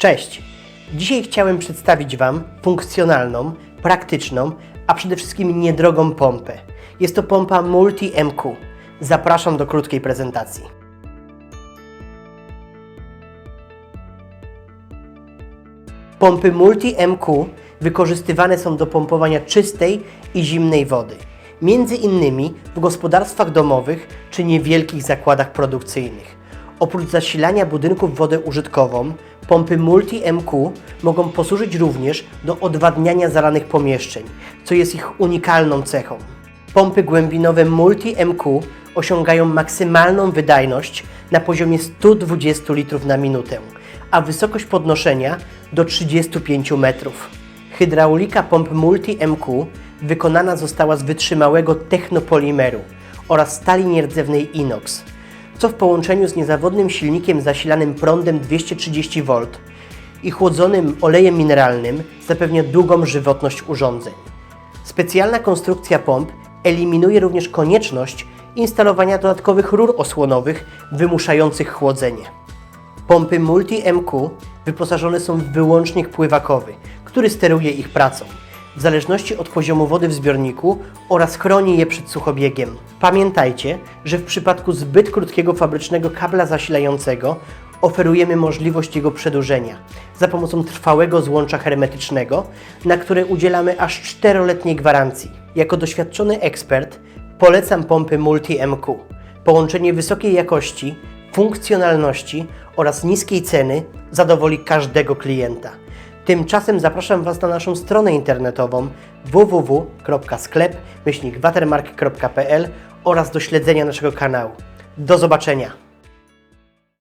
Cześć! Dzisiaj chciałem przedstawić Wam funkcjonalną, praktyczną, a przede wszystkim niedrogą pompę. Jest to pompa Multi MQ. Zapraszam do krótkiej prezentacji. Pompy Multi MQ wykorzystywane są do pompowania czystej i zimnej wody, między innymi w gospodarstwach domowych czy niewielkich zakładach produkcyjnych. Oprócz zasilania budynków wodą użytkową, pompy Multi MQ mogą posłużyć również do odwadniania zalanych pomieszczeń, co jest ich unikalną cechą. Pompy głębinowe Multi MQ osiągają maksymalną wydajność na poziomie 120 litrów na minutę, a wysokość podnoszenia do 35 metrów. Hydraulika pomp Multi MQ wykonana została z wytrzymałego technopolimeru oraz stali nierdzewnej inox, co w połączeniu z niezawodnym silnikiem zasilanym prądem 230 V i chłodzonym olejem mineralnym zapewnia długą żywotność urządzeń. Specjalna konstrukcja pomp eliminuje również konieczność instalowania dodatkowych rur osłonowych wymuszających chłodzenie. Pompy Multi MQ wyposażone są w wyłącznik pływakowy, który steruje ich pracą, w zależności od poziomu wody w zbiorniku oraz chroni je przed suchobiegiem. Pamiętajcie, że w przypadku zbyt krótkiego fabrycznego kabla zasilającego oferujemy możliwość jego przedłużenia za pomocą trwałego złącza hermetycznego, na które udzielamy aż 4-letniej gwarancji. Jako doświadczony ekspert polecam pompy Multi MQ. Połączenie wysokiej jakości, funkcjonalności oraz niskiej ceny zadowoli każdego klienta. Tymczasem zapraszam Was na naszą stronę internetową www.sklep-watermark.pl oraz do śledzenia naszego kanału. Do zobaczenia!